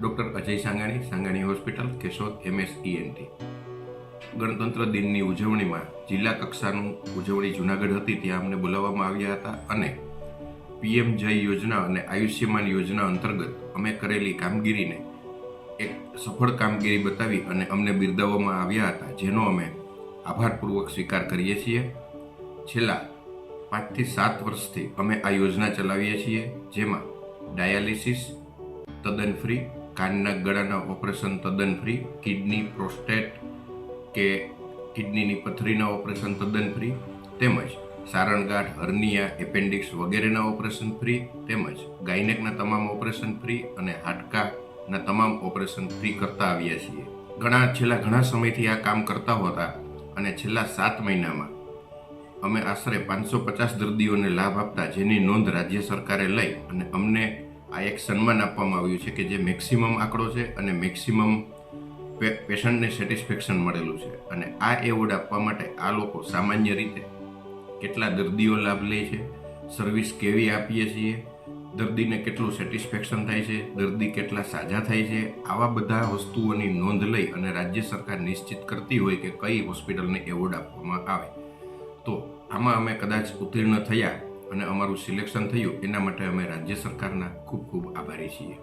Doctor Ajay Sangani Sangani hospital, Keshod, MS ENT. ગણતંત્ર દિનની ઉજવણીમાં જિલ્લા કક્ષાનું ઉજવણી જુનાગઢ હતી, ત્યાં અમને બોલાવવામાં આવ્યા હતા અને પીએમ જય યોજના અને આયુષ્યમાન યોજના અંતર્ગત અમે કરેલી કામગીરીને એક સફળ કામગીરી બતાવી અને અમને બિરદાવવામાં આવ્યા હતા, જેનો અમે આભારપૂર્વક સ્વીકાર કરીએ છીએ. છેલ્લા પાંચથી સાત વર્ષથી અમે આ યોજના ચલાવીએ છીએ, જેમાં ડાયાલિસિસ, તદ્દન ફ્રી કાનના ગળાના ઓપરેશન તદ્દન ફ્રી કિડની પ્રોસ્ટેટ કે કિડનીની પથરીના ઓપરેશન તદ્દન ફ્રી તેમજ સારણગાંઠ, હર્નિયા, એપેન્ડિક્સ વગેરેના ઓપરેશન ફ્રી તેમજ ગાયનેકના તમામ ઓપરેશન ફ્રી અને હાડકાના તમામ ઓપરેશન ફ્રી કરતા આવ્યા છીએ. ઘણા, છેલ્લા ઘણા સમયથી આ કામ કરતા હતા અને છેલ્લા સાત મહિનામાં અમે આશરે પાંચસો પચાસ દર્દીઓને લાભ આપતા જેની નોંધ રાજ્ય સરકારે લઈ અને અમને આ એક સન્માન આપવામાં આવ્યું છે કે જે મેક્સિમમ આંકડો છે અને મેક્સિમમ પેશન્ટને સેટિસ્ફેક્શન મળેલું છે. અને આ એવોર્ડ આપવા માટે આ લોકો સામાન્ય રીતે કેટલા દર્દીઓ લાભ લે છે, સર્વિસ કેવી આપીએ છીએ, દર્દીને કેટલું સેટિસ્ફેક્શન થાય છે, દર્દી કેટલા સાજા થાય છે, આવા બધા વસ્તુઓની નોંધ લઈ અને રાજ્ય સરકાર નિશ્ચિત કરતી હોય કે કઈ હોસ્પિટલને એવોર્ડ આપવામાં આવે. તો આમાં અમે કદાચ ઉત્તીર્ણ થયા અને અમારું સિલેક્શન થયું એના માટે અમે રાજ્ય સરકારના ખૂબ ખૂબ આભારી છીએ.